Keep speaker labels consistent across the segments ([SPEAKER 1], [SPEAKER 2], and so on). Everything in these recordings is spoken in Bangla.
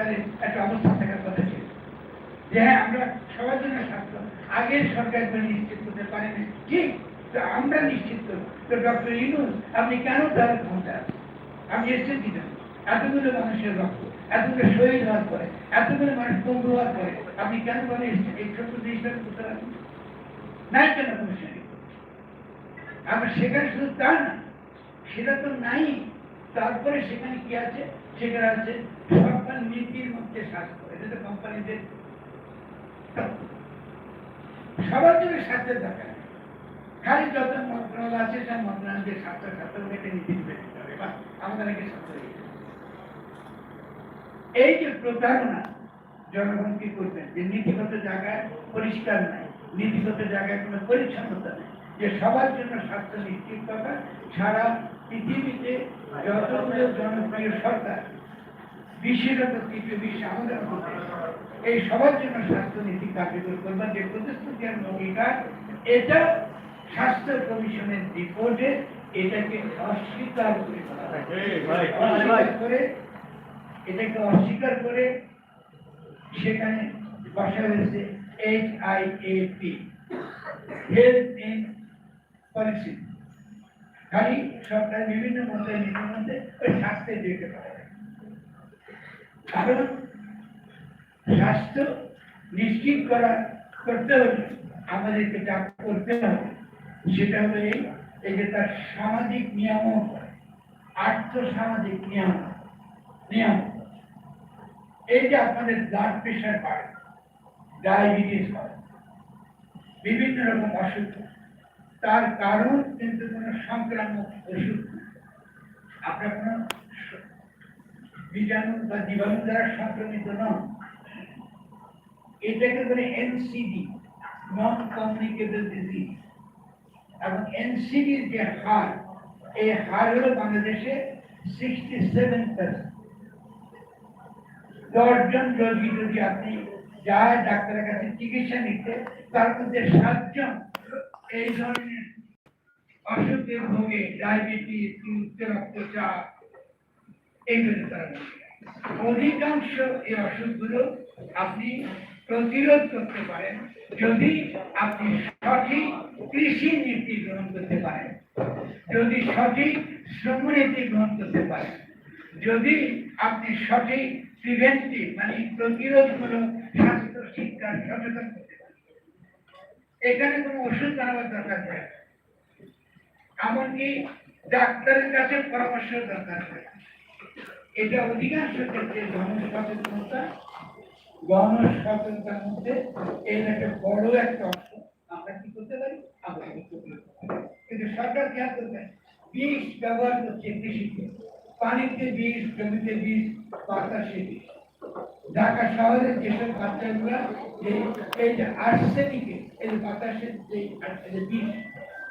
[SPEAKER 1] সরকারের একটা অবস্থা থাকার কথা ছিল। যে হ্যাঁ আমরা সবার জন্য স্বাস্থ্য, আগের সরকার করে নিশ্চিত করতে পারেনি। ঠিক, তো আমরা নিশ্চিত করব। তো ডক্টর ইনুস আপনি কেন তার ক্ষমতা আছে? আমি এসেছি কি জন্য? এতগুলো মানুষের রক্ত, এতগুলো শহীদ হওয়ার পরে, এতগুলো মানুষ বন্ধু হওয়ার পরে, আপনি কেন বলে এসেছেন? এই ছোট্ট দেশটা করতে পারেন? নাই কেন কমিশনে আমরা সেখানে শুধু তা না, সেটা তো নাই। তারপরে সেখানে কি আছে? সেখানে আছে সরকার নীতির মধ্যে স্বাস্থ্য এটা তো কোম্পানিদের সবার জন্য স্বাস্থ্যের দরকার। খালি যত মন্ত্রণালয় আছে, সব মন্ত্রণালয়ের স্বাস্থ্য স্বাস্থ্য একটা নীতি দিতে হবে। বা আমাদের আগে স্বাস্থ্য এই যে প্রতারণা জনগণ কি করবেন? যে নীতিগত জায়গায় পরিষ্কার নাই, নীতিগত জায়গায় কোনো পরিচ্ছন্নতা নেই, যে সবার জন্য স্বাস্থ্য নিশ্চিত করা সারা পৃথিবীতে যতগুলো জনপ্রিয় সরকার বিশেষত তৃতীয় বিশ্বে আমাদের মধ্যে এই সবার জন্য স্বাস্থ্য নীতি কার্যকর করবার যে প্রতিশ্রুতি আর অঙ্গীকার এটা স্বাস্থ্য কমিশনের রিপোর্টে এটাকে অস্বীকার করে অস্বীকার করে এটাকে অস্বীকার করে সেখানে বসা হয়েছে H I A P health in policy খালি সরকার বিভিন্ন মন্ত্রী নীতির মধ্যে ওই স্বাস্থ্যের দিকে কারণ স্বাস্থ্য নিশ্চিত করা করতে হলে আমাদেরকে যা করতে হবে, সেটা হলো এই যে তার সামাজিক নিয়ম আর্থ সামাজিক নিয়ম নিয়ম এই যে আপনাদের ব্লাড প্রেশার বাড়ে ডায়াবেটিস হয়, বিভিন্ন রকম অসুখ। তার কারণ কিন্তু কোনো সংক্রামক ওষুধ আপনার কোনো বীজাণু বা জীবাণু দ্বারা সংক্রমিত নন। এটাকে বলে এনসিডি নন কমিউনিকেবল ডিজিজ এবং এনসিডির যে হার, এই হার হল বাংলাদেশে সিক্সটি সেভেন পার্সেন্ট দশজন রোগী যদি আপনি যায় ডাক্তারের কাছে চিকিৎসা নিতে, তার মধ্যে সাতজন এই ধরনের অসুখে ভোগে ডায়াবেটিস উচ্চ রক্তচাপ এইগুলো তারা অধিকাংশ এই অসুখগুলো আপনি প্রতিরোধ করতে পারেন যদি আপনি সঠিক কৃষি নীতি গ্রহণ করতে পারেন। যদি সঠিক শ্রম নীতি গ্রহণ করতে পারেন। যদি আপনি সঠিক প্রিভেন্টিভ মানে প্রতিরোধমূলক স্বাস্থ্য শিক্ষার সচেতন করতে এখানে কোনো ওষুধ বানাবার দরকার পড়ে এমনকি ডাক্তারের কাছে পরামর্শ দরকার পড়ে এটা অধিকাংশ ক্ষেত্রে জনসচেতনতা গণসচেতনতার মধ্যে এর একটা বড় একটা অংশ আমরা কি করতে পারি? আমরা করতে। কিন্তু সরকার খেয়াল করবেন বিষ ব্যবহার করছে কৃষিতে। পানিতে বিষ, জমিতে বিষ, বাতাসে বিষ। ঢাকা শহরের যেসব বাচ্চাগুলা এই আর্সেনিকে এই বাতাসের যে বিষ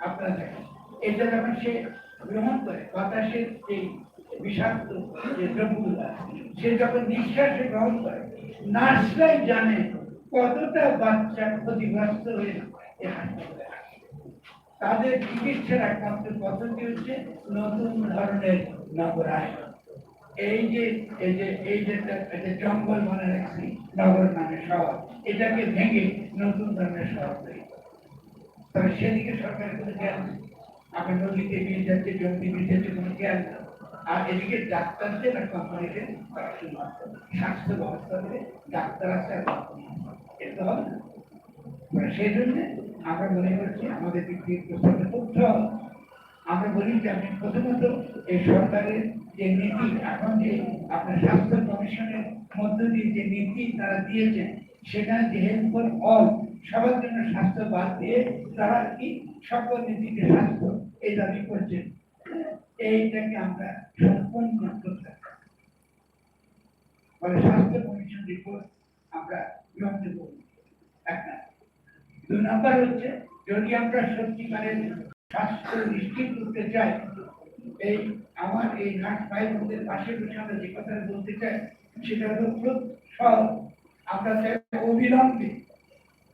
[SPEAKER 1] আপনারা দেখেন এটা যখন সে গ্রহণ করে বাতাসের যে বিষাক্ত যে দ্রব্যগুলা, সে যখন নিঃশ্বাসে গ্রহণ করে, নার্সরাই জানে কতটা বাচ্চা ক্ষতিগ্রস্ত হয়ে তাদের চিকিৎসার একমাত্র পদ্ধতি হচ্ছে নতুন ধরনের নগরায়ন। এই যে এই যে এই যে একটা- জঙ্গল মনে রাখছি নগর নামে শহর। এটাকে ভেঙে নতুন ধরনের শহর তৈরি করা। তবে সেদিকে সরকারের কোনো জ্ঞান নেই। আপনার নদীতে নিয়ে যাচ্ছে, জমি নিয়ে যাচ্ছে, কোনো জ্ঞান নেই। আর এদিকে ডাক্তারদের আর কোম্পানিদের স্বাস্থ্য ব্যবস্থাতে ডাক্তার আছে, আর কোম্পানি। এটা হবে। না। মানে সেই জন্য আমরা মনে করছি, আমাদের দিক থেকে তথ্য আমরা বলি যে আমি প্রথমত এই সরকারের যে নীতি এখন যে আপনার স্বাস্থ্য কমিশনের মধ্য দিয়ে যে নীতি তারা দিয়েছেন সেখানে যে হেল্প ফর অল, সবার জন্য স্বাস্থ্য বাদ দিয়ে তারা কি সকল নীতিকে স্বাস্থ্য, এই দাবি করছেন এইটাকে আমরা সম্পূর্ণ করতে। ফলে স্বাস্থ্য কমিশন রিপোর্ট আমরা গ্রহণযোগ্য করি। এক। দুই নাম্বার হচ্ছে, যদি আমরা সত্যিকারের স্বাস্থ্য নিশ্চিত করতে চাই এই আমার এই নাট ভাই বোনদের পাশে বসে আমরা যে কথাটা বলতে চাই, সেটা হলো সহজ আমরা চাই অবিলম্বে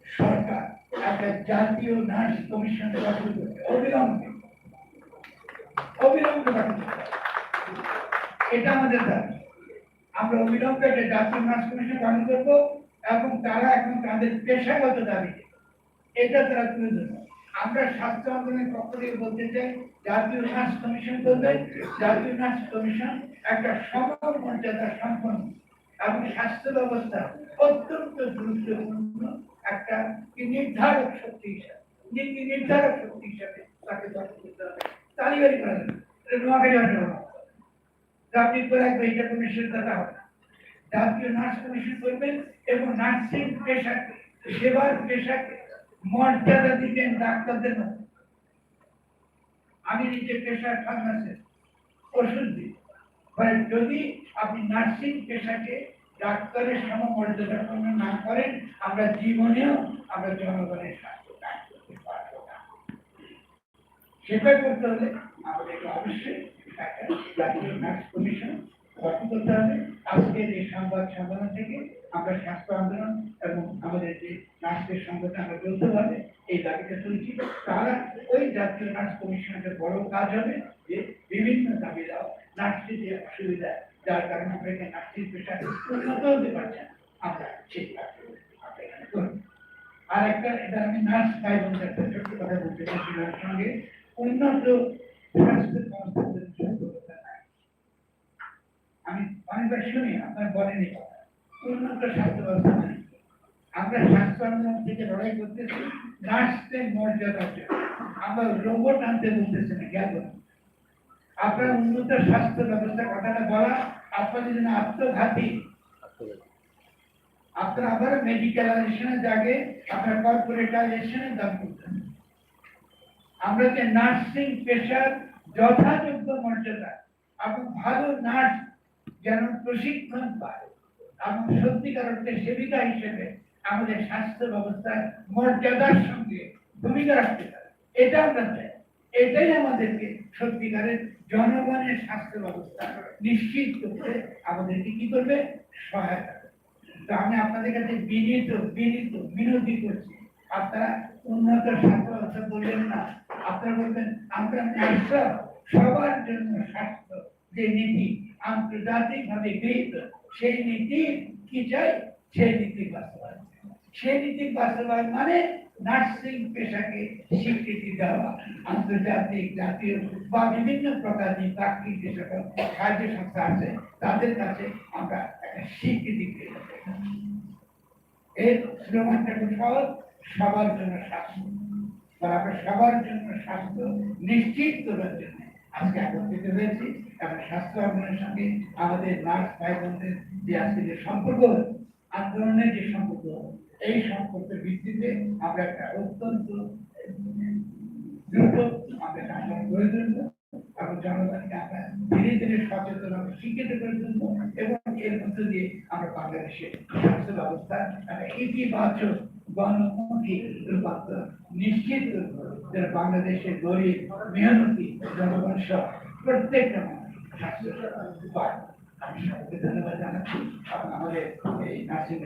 [SPEAKER 1] সরকার, একটা জাতীয় নার্স কমিশন গঠন করতে অবিলম্বে। অবিলম্বে গঠন এটা আমাদের দাবি। আমরা অবিলম্বে একটা জাতীয় নার্স কমিশন গঠন করব এবং তারা এখন তাদের পেশাগত দাবি এটা তারা তুলে ধরবে। আমরা স্বাস্থ্য আন্দোলনের পক্ষ থেকে বলতে চাই, জাতীয় নার্স কমিশন করবে জাতীয় নার্স কমিশন একটা সমান মর্যাদা সম্পন্ন এবং স্বাস্থ্য ব্যবস্থা অত্যন্ত গুরুত্বপূর্ণ একটা নির্ধারক শক্তি হিসাবে, নীতি নির্ধারক শক্তি হিসাবে তাকে গঠন করতে হবে তালিবারি করা যাবে নোয়াখালী হবে। আপনি করে একবার এটা কমিশন কথা হবে জাতীয় নার্স কমিশন করবেন এবং নার্সিং পেশাকে, সেবার পেশাকে মর্যাদা দিবেন ডাক্তারদের মতো আমি নিজে পেশার ফার্মাসিস্ট। ওষুধ দিই। যদি আপনি নার্সিং পেশাকে ডাক্তারের সমমর্যাদাপূর্ণ না করেন, আমরা জীবনেও আমরা জনগণের স্বাস্থ্য কাজ করতে পারব না। সেটা করতে হলে আমাদেরকে অবশ্যই কমিশন গঠন করতে হবে। আজকের এই সংবাদ সম্মেলন থেকে আমরা স্বাস্থ্য আন্দোলন এবং আমাদের যে নার্সের সংগঠন আমরা যৌথভাবে এই দাবিটা তুলছি। তারা ওই জাতীয় নার্স কমিশনের বড় কাজ হবে যে বিভিন্ন দাবি দাও অসুবিধা, যার কারণে এখানে নার্সিং পেশা উন্নত হতে পারছে আমরা আর একটা, এটা আমি নার্স ভাই একটা ছোট্ট কথা বলতে চাইছি সঙ্গে। উন্নত আমি অনেকবার শুনি, আপনার বলেনি কথা। উন্নত স্বাস্থ্য ব্যবস্থা নাই। আমরা স্বাস্থ্য থেকে লড়াই করতেছি নার্সদের মর্যাদা। আমরা রোবট আনতে বলতেছি না জ্ঞান আপনার উন্নত স্বাস্থ্য ব্যবস্থা কথাটা বলা আপনাদের জন্য আত্মঘাতী, আপনার আবার মেডিকেলাইজেশনের জায়গায় আপনার কর্পোরেটাইজেশনের দাম করতেন আমরা যে নার্সিং পেশার যথাযোগ্য মর্যাদা এবং ভালো নার্স যেন প্রশিক্ষণ পায় এবং সত্যিকার অর্থে সেবিকা হিসেবে আমাদের স্বাস্থ্য ব্যবস্থার মর্যাদার সঙ্গে ভূমিকা রাখতে পারে। এটা আমরা চাই। এটাই আমাদেরকে সত্যিকারের জনগণের স্বাস্থ্য ব্যবস্থা নিশ্চিত করতে আমাদেরকে কি করবে? সহায়তা তো আমি আপনাদের কাছে বিনীত বিনীত, বিনতি করছি। আপনারা উন্নত স্বাস্থ্য ব্যবস্থা বললেন না। আপনারা বলবেন, আমরা নার্সরা সবার জন্য স্বাস্থ্য যে নীতি আন্তর্জাতিক ভাবে গৃহীত, সেই নীতি কি চাই? সেই নীতি বাস্তবায়ন। সেই নীতি বাস্তবায়ন মানে নার্সিং পেশাকে স্বীকৃতি দেওয়া, আন্তর্জাতিক, জাতীয় বা বিভিন্ন প্রকার যে সকল সাহায্য সংস্থা আছে, তাদের কাছে আমরা একটা স্বীকৃতি পেয়ে। এর খুব সহজ, সবার জন্য স্বাস্থ্য আমরা সবার জন্য স্বাস্থ্য নিশ্চিত করার জন্য আজকে একত্রিত হয়েছি এবং স্বাস্থ্য আন্দোলনের সঙ্গে আমাদের নার্স ভাই বোনদের যে আজকে যে সম্পর্ক, আন্দোলনের যে সম্পর্ক এই সম্পর্কের ভিত্তিতে আমরা একটা অত্যন্ত, দ্রুত আমরা কাজটা করে তুলবো এবং জনগণকে আমরা ধীরে ধীরে সচেতন হবে শিক্ষিত করে তুলবো এবং এর মধ্য দিয়ে আমরা বাংলাদেশের স্বাস্থ্য ব্যবস্থা একটা ইতিবাচক গণমুখী রূপান্তর নিশ্চিত যেন বাংলাদেশের গরিব, মেহনতি জনগণ সহ প্রত্যেকটা মানুষ স্বাস্থ্য পায় ধন্যবাদ জানাচ্ছি আমাদের এই নার্সিং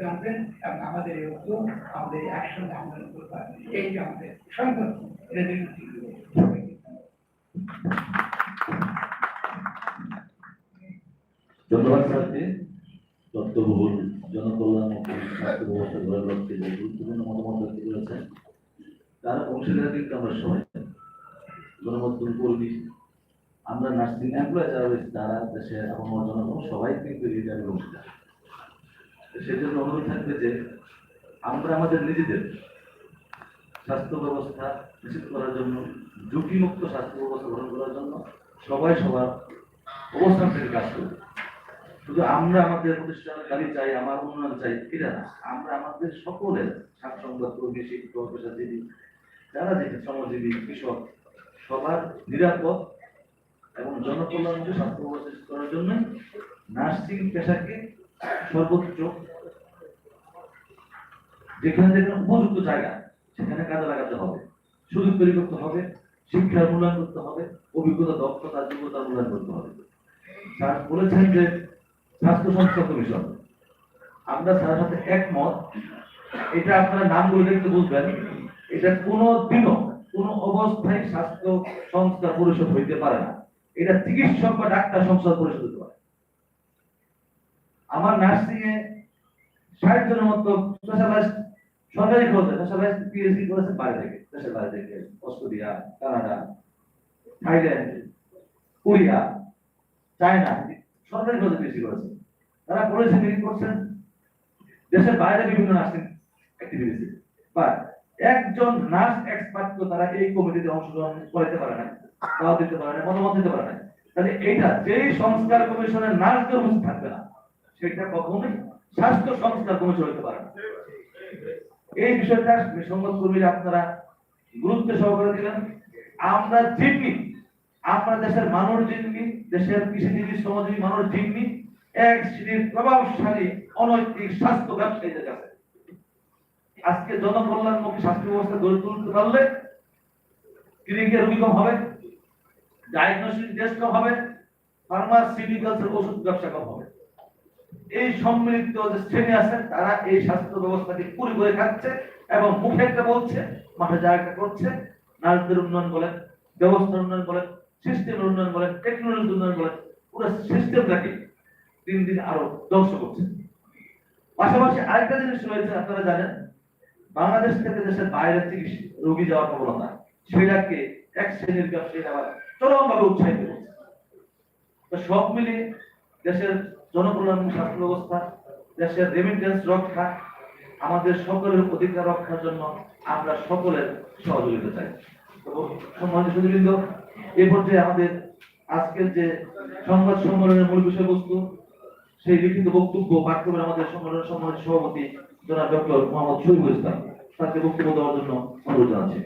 [SPEAKER 1] জানবেন আমাদের একসঙ্গে আমাদের
[SPEAKER 2] জনকল্যাণ স্বাস্থ্য ব্যবস্থা গুরুত্বপূর্ণ মতামত তার অংশীদার কিন্তু আমরা সবাই গণমাধ্যম কর্মী আমরা নার্সিং এমপ্লয় যারা রয়েছে, তারা দেশে এবং জনগণ সবাই কিন্তু এই জায়গায় অংশীদার। সেজন্য অনুরোধ থাকবে যে, আমরা আমাদের নিজেদের স্বাস্থ্য ব্যবস্থা নিশ্চিত করার জন্য, ঝুঁকিমুক্ত স্বাস্থ্য ব্যবস্থা গ্রহণ করার জন্য সবাই সবার অবস্থান থেকে কাজ করব শুধু আমরা আমাদের প্রতিষ্ঠানের দাবি চাই, আমার উন্নয়ন চাই, এটা না। আমরা আমাদের সকলের সাত সংবাদ কর্মী, শিক্ষক, পেশাজীবী যারা যেখানে শ্রমজীবী কৃষক, সবার নিরাপদ এবং জনকল্যাণমুখী স্বাস্থ্য ব্যবস্থা করার জন্য নার্সিং পেশাকে সর্বোচ্চ যেখানে যেখানে উপযুক্ত জায়গা, সেখানে কাজে লাগাতে হবে। সুযোগ তৈরি করতে হবে, শিক্ষার মূল্যায়ন করতে হবে, অভিজ্ঞতা, দক্ষতা যোগ্যতা মূল্যায়ন করতে হবে। স্যার বলেছেন যে স্বাস্থ্য সংস্থা কমিশন। আমরা স্যারের সাথে একমত। এটা আপনারা নাম বলে দেখতে বুঝবেন। এটা কোনো দিনও, কোন অবস্থায় স্বাস্থ্য সংস্থা পরিষদ হইতে পারে না। এটা চিকিৎসক বা ডাক্তার সংস্থা পরিষদ হতে পারে। আমার নার্সিং এ ষাট জনের মতো সরকারি খরচে স্পেশালাইজড পিএইচডি করেছে বাইরে থেকে, দেশের বাইরে থেকে, Australia, Canada, Thailand, Korea, China, সরকারি খরচে পিএইচডি করেছে। তারা মেরিট করছেন, দেশের বাইরে বিভিন্ন নার্সিং অ্যাক্টিভিটিস বা একজন নার্স এক্সপার্ট তো তারা এই কমিটিতে অংশগ্রহণ করতে পারে না, দাওয়াত দিতে পারে না, মতামত দিতে পারে না। তাহলে এইটা যেই সংস্কার কমিশনের নার্সদের উপস্থিত থাকবে না, সেটা কখনোই স্বাস্থ্য সংস্কার কমিশন হতে পারে না। এই বিষয়টা সংবাদ কর্মীরা আপনারা গুরুত্ব সহকারে দিলেন আমরা জিম্মি, আমরা দেশের মানুষ জিম্মি, দেশের কৃষিজীবী, শ্রমজীবী মানুষ জিম্মি, এক শ্রেণির প্রভাবশালী অনৈতিক স্বাস্থ্য ব্যবসায়ীদের কাছে। আজকে জনকল্যাণমুখী স্বাস্থ্য ব্যবস্থা গড়ে তুলতে পারলে ক্লিনিকের রোগী কম হবে ডায়াগনোস্টিক টেস্ট কম হবে ফার্মাসিউটিক্যালস এর ওষুধ ব্যবসা কম হবে। এই সম্মিলিত যে শ্রেণি আছে, তারা এই স্বাস্থ্য ব্যবস্থাকে পুরি করে খাচ্ছে এবং মুখে একটা বলছে, মাঠে যা একটা করছে নার্সদের উন্নয়ন বলেন, ব্যবস্থার উন্নয়ন বলেন সিস্টেম উন্নয়ন বলেন টেকনোলজির উন্নয়ন বলেন, পুরো সিস্টেমটাকে দিন দিন আরও ধ্বংস করছে। পাশাপাশি আরেকটা জিনিস রয়েছে, আপনারা জানেন বাংলাদেশ থেকে দেশের বাইরে চিকিৎসা রোগী যাওয়ার প্রবণতা, সেটাকে এক শ্রেণির ব্যবসায়ীরা আবার চরমভাবে উৎসাহিত তো সব মিলে দেশের জনকল্যাণ স্বাস্থ্য ব্যবস্থা, দেশের রেমিটেন্স রক্ষা, আমাদের সকলের অধিকার রক্ষার জন্য আমরা সকলের সহযোগিতা চাই। সম্মানিত সুদীবৃন্দ এ পর্যায়ে আমাদের আজকের যে সংবাদ সম্মেলনের মূল বিষয়বস্তু, সেই লিখিত বক্তব্য পাঠ করবেন আমাদের সম্মেলনের সম্মানিত সভাপতি জনাব ডক্টর মোহাম্মদ শহীদুল ইসলাম তাকে বক্তব্য দেওয়ার জন্য অনুরোধ জানাচ্ছি।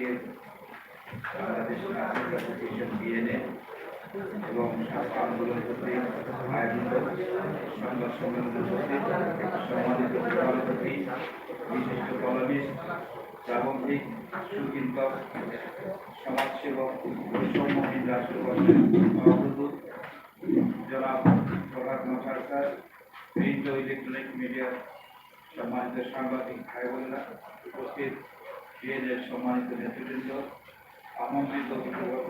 [SPEAKER 3] আজকে বাংলাদেশ নাগরিক অ্যাসোসিয়েশন বিএনএ এবং স্বাস্থ্য আন্দোলন কর্তৃক আয়োজিত সংবাদ সম্মেলন উপস্থিত। সম্মানিত সভাপতি, বিশিষ্ট কলমিস্ট, প্রাবন্ধিক সুচিন্তক সমাজসেবক বৈষম্যহীন সভাপতি, জনাব প্রভাত মশারকার প্রিন্ট ও ইলেকট্রনিক মিডিয়ার সম্মানিত সাংবাদিক ভাই বোনেরা উপস্থিত। বিএনের সম্মানিত নেতৃবৃন্দ আমন্ত্রিত অভিভাবক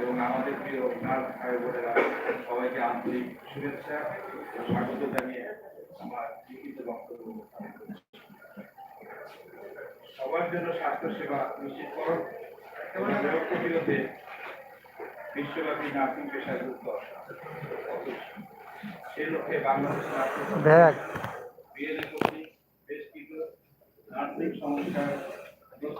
[SPEAKER 3] এবং আমাদের প্রিয় নার্স ভাই বোনেরা সবাইকে আন্তরিক শুভেচ্ছা ও স্বাগত জানিয়ে আমার লিখিত বক্তব্য সবার জন্য স্বাস্থ্য সেবা নিশ্চিতকরণ এবং রোগ প্রতিরোধে বিশ্বব্যাপী নার্সিং পেশার গুরুত্ব সে লক্ষ্যে বাংলাদেশ বিএনএ কর্তৃক বেশ কিছু নার্সিং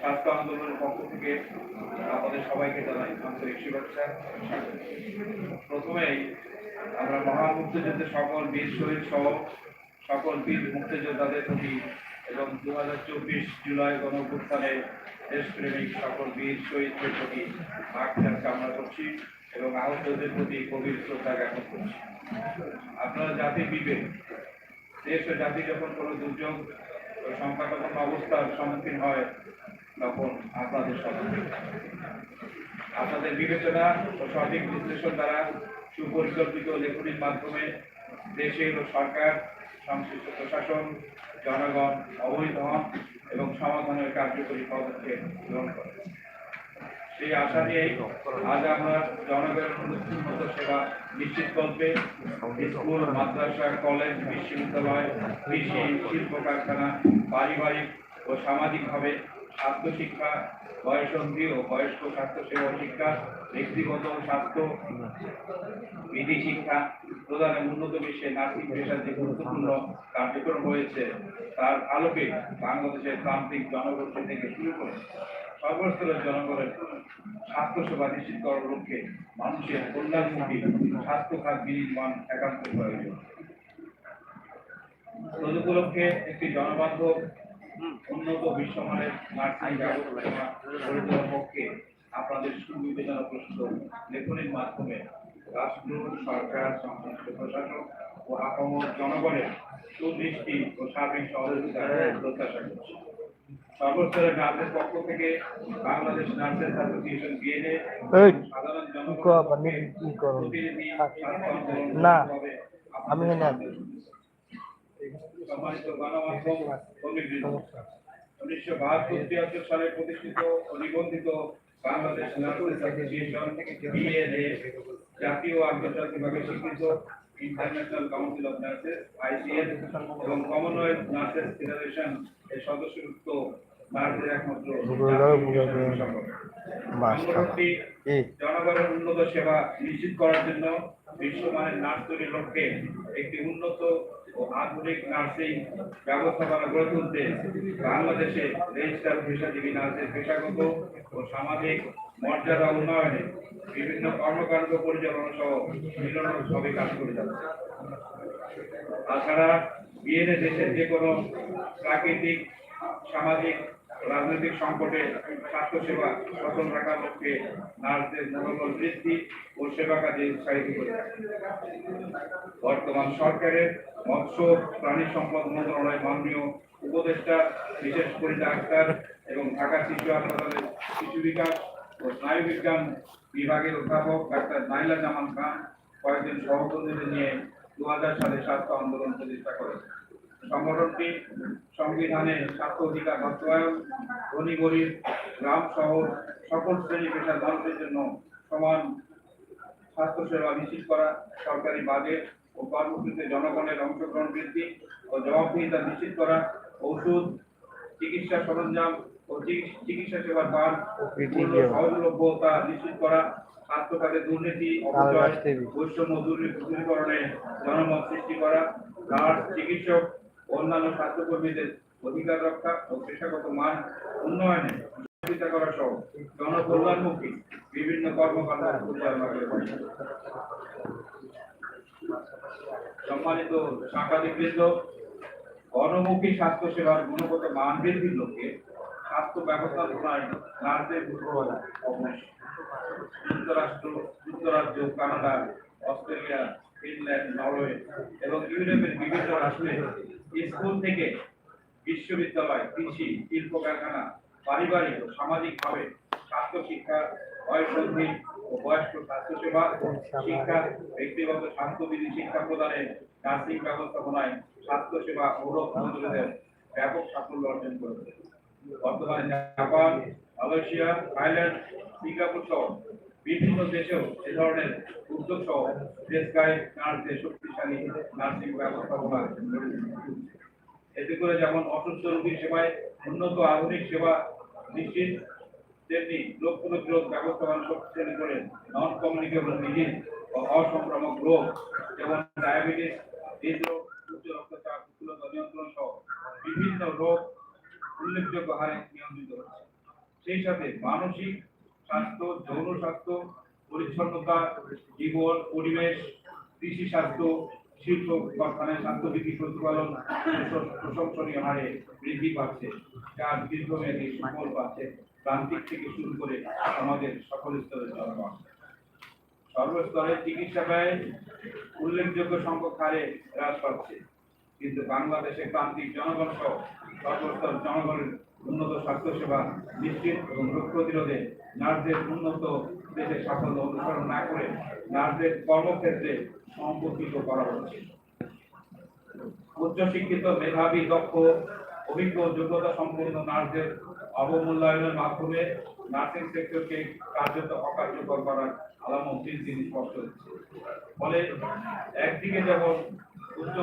[SPEAKER 3] স্বাস্থ্য আন্দোলনের পক্ষ থেকে আমাদের সবাইকে জানাই আন্তরিক শুভেচ্ছা। প্রথমেই আমরা মহান মুক্তিযুদ্ধের সকল বীর শহীদ সহ সকল বীর মুক্তিযোদ্ধাদের প্রতি এবং দু হাজার চব্বিশ জুলাই গণঅভ্যুত্থানে দেশপ্রেমিক সকল বীর শহীদদের প্রতি আখ্যান কামনা করছি এবং আহতদের প্রতি গভীর শ্রদ্ধা জ্ঞাপন করছি। আপনারা জাতির বিবেক, দেশ ও জাতি যখন কোনো দুর্যোগ সংকটাপন্ন অবস্থার সম্মুখীন হয় তখন আপনাদের সম্মুখীন আপনাদের বিবেচনা ও সঠিক বিশ্লেষণ দ্বারা সুপরিকল্পিত লেখনির মাধ্যমে দেশের ও সরকার, সংশ্লিষ্ট প্রশাসন, জনগণ অবহিত হন এবং সমাধানের কার্যকরী পদক্ষেপ গ্রহণ করে সেই আশা নিয়েই আজ আমরা জনগণের মতো সেবা নিশ্চিত করবে স্কুল, মাদ্রাসা, কলেজ, বিশ্ববিদ্যালয়, কৃষি শিল্প কারখানা পারিবারিক ও সামাজিকভাবে স্বাস্থ্য শিক্ষা বয়সন্ধি ও বয়স্ক স্বাস্থ্য সেবা শিক্ষা, ব্যক্তিগত স্বাস্থ্য, বিধি শিক্ষা প্রদানে উন্নত বিশ্বে নার্সিং পেশার যে গুরুত্বপূর্ণ কার্যক্রম রয়েছে, তার আলোকে বাংলাদেশের প্রান্তিক জনগোষ্ঠী থেকে শুরু করে সর্বস্তরের জনগণের স্বাস্থ্য সেবা নিশ্চিত করার লক্ষ্যে মানুষের কল্যাণমুখী স্বাস্থ্য খাত বিনির্মাণ একান্ত প্রয়োজন। তদুপলক্ষে একটি জনবান্ধব উন্নত বিশ্বমানের নার্সিং ব্যবস্থা গড়ে তোলার পক্ষে আপনাদের সুবিবেচনা প্রশ্ন লেখনের মাধ্যমে রাষ্ট্র সরকার সংশ্লিষ্ট প্রশাসন ও আপামর জনগণের সুদৃষ্টি ও সার্বিক সহযোগিতা প্রত্যাশা করছি সর্বস্তরের নার্সের পক্ষ থেকে বাংলাদেশ নার্সেস অ্যাসোসিয়েশন বিএনএ সাধারণ জনগণ। প্রতিনিধি
[SPEAKER 4] না, আমি আছি।
[SPEAKER 3] সম্মানিত গণমাধ্যম উনিশশো বাহাত্তর তিয়াত্তর সালে প্রতিষ্ঠিত ও নিবন্ধিত বাংলাদেশ নার্সেস অ্যাসোসিয়েশন বিএনএ জাতীয় আন্তর্জাতিকভাবে স্বীকৃত International Council of Nurses ICS এবং কমনওয়েলথ নার্সেস ফেডারেশন এর সদস্যভুক্ত নার্সের একমাত্র। সংগঠনটি জনগণের উন্নত সেবা নিশ্চিত করার জন্য বিশ্বমানের নার্স তৈরির লক্ষ্যে একটি উন্নত ও আধুনিক নার্সিং ব্যবস্থাপনা গড়ে তুলতে বাংলাদেশে রেজিস্টার পেশাজীবী নার্সের পেশাগত ও সামাজিক মর্যাদা উন্নয়নে বিভিন্ন কর্মকাণ্ড পরিচালনা সহ মিলনভাবে কাজ করে যাচ্ছে। তাছাড়া বিএনএ দেশের যে কোনো প্রাকৃতিক, সামাজিক রাজনৈতিক সংকটে স্বাস্থ্যসেবা সচল রাখার লক্ষ্যে নার্সদের মনোবল বৃদ্ধি ও সেবা কাজে উৎসাহিত করে বর্তমান সরকারের মৎস্য প্রাণী সম্পদ মন্ত্রণালয় মাননীয় উপদেষ্টা, বিশেষ করে ডাক্তার এবং ঢাকা শিশু হাসপাতালের শিশু বিকাশ ও স্নায়ু বিজ্ঞান বিভাগের অধ্যাপক ডাক্তার নাইলা জামান খান কয়েকজন সহকর্মীদের নিয়ে দু হাজার সালে স্বাস্থ্য আন্দোলন প্রতিষ্ঠা করেন সংগঠনটি সংবিধানে স্বাস্থ্য অধিকার বাস্তবায়ন ধনী গরিব গ্রাম শহর সকল শ্রেণি পেশার মানুষের জন্য সমান স্বাস্থ্য সেবা নিশ্চিত করা সরকারি বাজেট ও কর্মসূচিতে জনগণের অংশগ্রহণ বৃদ্ধি ও জবাবদিহিতা নিশ্চিত করা ঔষধ চিকিৎসা সরঞ্জাম ও চিকিৎস- সেবার মান সহজলভ্যতা নিশ্চিত করা স্বাস্থ্য খাতে দুর্নীতি অপচয় বৈষম্য দূরী- দূরীকরণে জনমত সৃষ্টি করা চিকিৎসক অন্যান্য স্বাস্থ্যকর্মীদের অধিকার রক্ষা ও পেশাগত মান উন্নয়নে সহযোগিতা করা সহ জনকল্যাণমুখী বিভিন্ন কর্মকাণ্ড পরিচালনা করে সম্মানিত সাংবাদিকবৃন্দ, গণমুখী স্বাস্থ্য সেবার গুণগত মান বৃদ্ধির লক্ষ্যে স্বাস্থ্য ব্যবস্থাপনায় নার্সের ভূমিকা যুক্তরাষ্ট্র, যুক্তরাজ্য, কানাডা, অস্ট্রেলিয়া ফিনল্যান্ড, নরওয়ে এবং ইউরোপের বিভিন্ন রাষ্ট্রে স্কুল থেকে বিশ্ববিদ্যালয়, কৃষি শিল্প কারখানা পারিবারিক ও সামাজিকভাবে স্বাস্থ্য শিক্ষা বয়সন্ধি ও বয়স্ক স্বাস্থ্য সেবা শিক্ষা ব্যক্তিগত স্বাস্থ্যবিধি শিক্ষা প্রদানে নার্সিং ব্যবস্থাপনায় স্বাস্থ্য সেবা গৌরব মন্ত্রীদের ব্যাপক সাফল্য অর্জন করেছে। বর্তমানে জাপান, মালয়েশিয়া, থাইল্যান্ড, সিঙ্গাপুর সহ বিভিন্ন দেশেও এ ধরনের উদ্যোগ সহ দেশ গায়ে নার্সদের শক্তিশালী নার্সিং ব্যবস্থাপনা এতে করে যেমন অসুস্থ রোগীর সেবায় উন্নত আধুনিক সেবা নিশ্চিত, তেমনি রোগ প্রতিরোধ ব্যবস্থাপনা শক্তিশালী করে নন কমিউনিকেবল ডিজিজ ও অসংক্রামক রোগ যেমন ডায়াবেটিস হৃদরোগ উচ্চ রক্তচাপ স্থূলতা নিয়ন্ত্রণ সহ বিভিন্ন রোগ উল্লেখযোগ্য হারে নিয়ন্ত্রিত হচ্ছে। সেই সাথে মানসিক স্বাস্থ্য, যৌন স্বাস্থ্য, পরিচ্ছন্নতা, জীবন, পরিবেশ, কৃষি স্বাস্থ্য, শিল্প কারখানায় স্বাস্থ্যবিধি প্রতিপালন প্রশংসনীয় হারে বৃদ্ধি পাচ্ছে যার দীর্ঘমেয়াদী সুফল পাচ্ছে। প্রান্তিক থেকে শুরু করে সমাজের সকল স্তরের জনগণ। সর্বস্তরে চিকিৎসা ব্যয় উল্লেখযোগ্য সংখ্যক হারে হ্রাস পাচ্ছে। কিন্তু বাংলাদেশে প্রান্তিক জনগণ সহ সর্বস্তর জনগণের উন্নত স্বাস্থ্য সেবা নিশ্চিত এবং রোগ প্রতিরোধে নার্সদের উন্নত দেশের সাফল্য অনুসরণ না করে নার্সদের কর্মক্ষেত্রে সম্পর্কিত করা হচ্ছে। উচ্চশিক্ষিত, মেধাবী, দক্ষ, অভিজ্ঞ, যোগ্যতা সম্পন্ন নার্সদের অবমূল্যায়নের মাধ্যমে নার্সিং সেক্টরকে কার্যত অকার্যকর করার আলামত দিন দিন স্পষ্ট হচ্ছে। ফলে একদিকে যেমন উচ্চ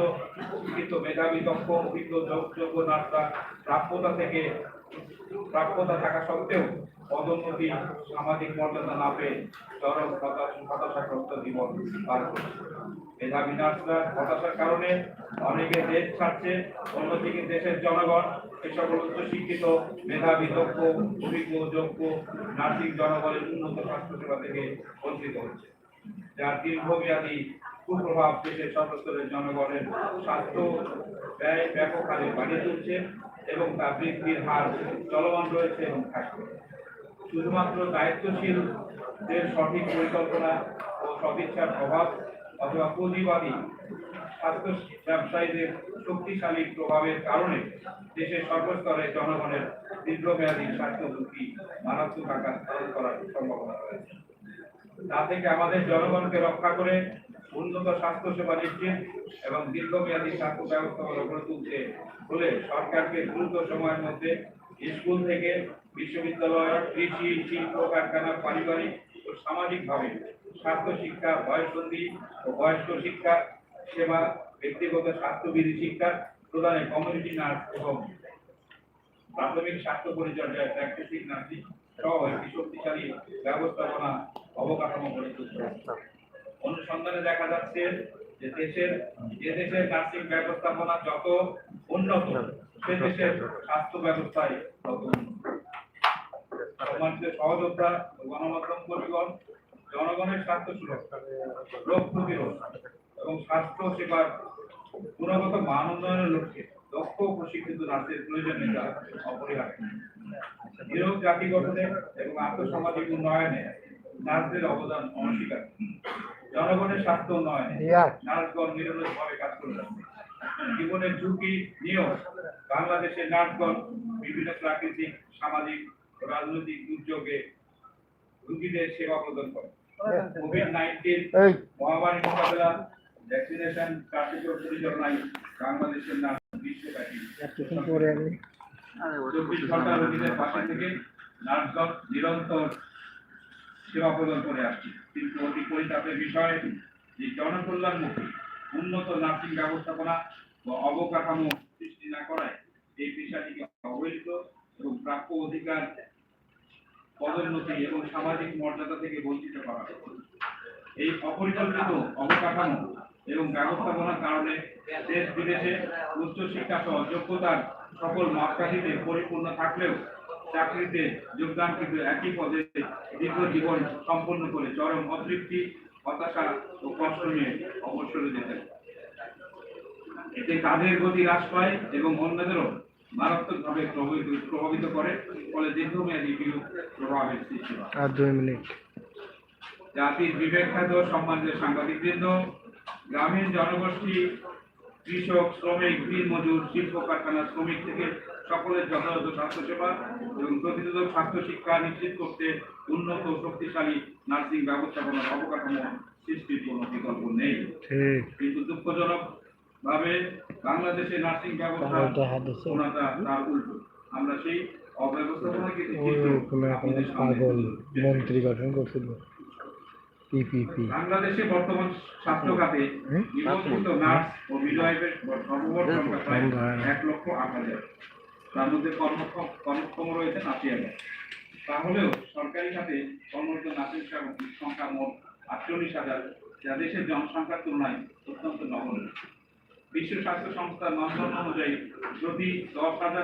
[SPEAKER 3] শিক্ষিত মেধাবী, দক্ষ, অভিজ্ঞ যোগ- যোগ্য নার্সরা প্রাপ্যতা থেকে প্রাপ্যতা থাকা সত্ত্বেও পদোন্নতি, সামাজিক মর্যাদা না পেয়ে চরম হতাশাগ্রস্ত জীবন পার করছে। মেধাবী নার্সরা হতাশার কারণে অনেকে দেশ ছাড়ছে, অন্যদিকে দেশের জনগণ এ সকল উচ্চ শিক্ষিত মেধাবী, দক্ষ, অভিজ্ঞ যোগ্য নার্সিং জনগণের উন্নত স্বাস্থ্যসেবা থেকে বঞ্চিত হচ্ছে। যার দীর্ঘমেয়াদী কুপ্রভাব দেশের সর্বস্তরের জনগণের স্বাস্থ্য ব্যয় ব্যাপক হারে বাড়িয়ে তুলছে এবং তা বৃদ্ধির হার চলমান রয়েছে এবং থাকবে শুধুমাত্র দায়িত্বশীলদের সঠিক পরিকল্পনা ও সদিচ্ছার অভাব অথবা পুঁজিবাদী স্বাস্থ্য ব্যবসায়ীদের শক্তিশালী প্রভাবের কারণে দেশের সর্বস্তরে জনগণের দীর্ঘমেয়াদী স্বাস্থ্য ঝুঁকি মারাত্মক আকার করার সম্ভাবনা রয়েছে। তা থেকে আমাদের জনগণকে রক্ষা করে উন্নত স্বাস্থ্য সেবা নিশ্চিত এবং দীর্ঘমেয়াদী স্বাস্থ্য ব্যবস্থাপনা গড়ে তুলতে হলে সরকারকে দ্রুত সময়ের মধ্যে স্কুল থেকে বিশ্ববিদ্যালয়, কৃষি, শিল্প, কারখানা, পারিবারিক ও সামাজিকভাবে স্বাস্থ্য শিক্ষা বয়সন্ধি ও বয়স্ক শিক্ষা, সেবা, ব্যক্তিগত স্বাস্থ্যবিধি শিক্ষা প্রদানে কমিউনিটি নার্স এবং প্রাথমিক স্বাস্থ্য পরিচর্যায় প্র্যাকটিসিং নার্সিং সহ একটি শক্তিশালী ব্যবস্থাপনা অবকাঠামো গড়ে তুলতে অনুসন্ধানে দেখা যাচ্ছে যে দেশের যে দেশের নার্সিং ব্যবস্থাপনা যত উন্নত, সে দেশের স্বাস্থ্য ব্যবস্থায় তত উন্নত। গণমাধ্যম জনগণের স্বাস্থ্য সুরক্ষা, রোগ প্রতিরোধ এবং স্বাস্থ্য সেবার গুণগত মান উন্নয়নের লক্ষ্যে দক্ষ প্রশিক্ষিত নার্সের প্রয়োজনীয়তা অপরিহার্য। নিরোগ জাতি গঠনে এবং আন্তঃসামাজিক উন্নয়নে নার্সদের অবদান অনস্বীকার্য জনগণের স্বার্থ
[SPEAKER 4] নয়।
[SPEAKER 3] নার্সগণ নিরলসভাবে কাজ করে যাচ্ছে। জীবনের ঝুঁকি নিয়েও বাংলাদেশের নার্সগণ বিভিন্ন প্রাকৃতিক সামাজিক রাজনৈতিক দুর্যোগে রোগীদের সেবা প্রদান করে। কোভিড নাইন্টিন মহামারী মোকাবেলা ভ্যাকসিনেশন কার্যক্রম পরিচালনায় বাংলাদেশের নার্স বিশ্বব্যাপী চব্বিশ ঘণ্টা রোগীদের পাশে থেকে নার্সগণ নিরন্তর সেবা প্রদান করে আসছে। কিন্তু অতি পরিতাপের বিষয় যে জনকল্যাণমুখী, উন্নত নার্সিং ব্যবস্থাপনা ও অবকাঠামো সৃষ্টি না করায় এই পেশাটিকে অবহেলিত এবং প্রাপ্য অধিকার, পদোন্নতি এবং সামাজিক মর্যাদা থেকে বঞ্চিত করা এই অপরিকল্পিত অবকাঠামো এবং ব্যবস্থাপনার কারণে দেশ বিদেশে উচ্চশিক্ষা সহ যোগ্যতার সকল মাপকাঠিতে পরিপূর্ণ থাকলেও চাকরিতে যোগদান কিন্তু একই পদে দীর্ঘ জীবন সম্পন্ন করে চরম অতৃপ্তি হতাশা ও কষ্ট নিয়ে অবসরে যেতেন। এতে কাজের গতি হ্রাস পায় এবং অন্যদেরও মারাত্মকভাবে প্রভাবিত প্রভাবিত করে ফলে দীর্ঘমেয়াদী বিরূপ প্রভাবের সৃষ্টি হয়।
[SPEAKER 4] আর দুই মিনিট।
[SPEAKER 3] জাতির বিবেক খ্যাত সম্মানিত সাংবাদিকবৃন্দ গ্রামীণ জনগোষ্ঠী কৃষক শ্রমিক দিন মজুর শিল্প কারখানা শ্রমিক থেকে সকলের যথাযথ স্বাস্থ্যসেবা এবং প্রতিরোধক স্বাস্থ্য শিক্ষা নিশ্চিত করতে উন্নত শক্তিশালী নার্সিং ব্যবস্থাপনার অবকাঠামো সৃষ্টির কোনো বিকল্প নেই। কিন্তু দুঃখজনক ভাবে বাংলাদেশে নার্সিং ব্যবস্থা তার উল্টো। আমরা সেই অব্যবস্থাপনাকে
[SPEAKER 4] মন্ত্রী গঠন করছিল। পিপিপি।
[SPEAKER 3] বাংলাদেশে বর্তমান স্বাস্থ্য খাতে নিবন্ধিত নার্স ও মিডওয়াইফের সর্বমোট সংখ্যা প্রায়
[SPEAKER 4] বন্ধ না।
[SPEAKER 3] এক লক্ষ আট হাজার। তার মধ্যে কর্মক্ষম কর্মক্ষম রয়েছে আশি হাজার তাহলেও সরকারি খাতে কর্মরত নার্সের সংখ্যা মোট আটচল্লিশ হাজার, যা দেশের জনসংখ্যার তুলনায় অত্যন্ত নগণ্য। বিশ্ব স্বাস্থ্য সংস্থার মানদণ্ড অনুযায়ী প্রতি দশ হাজার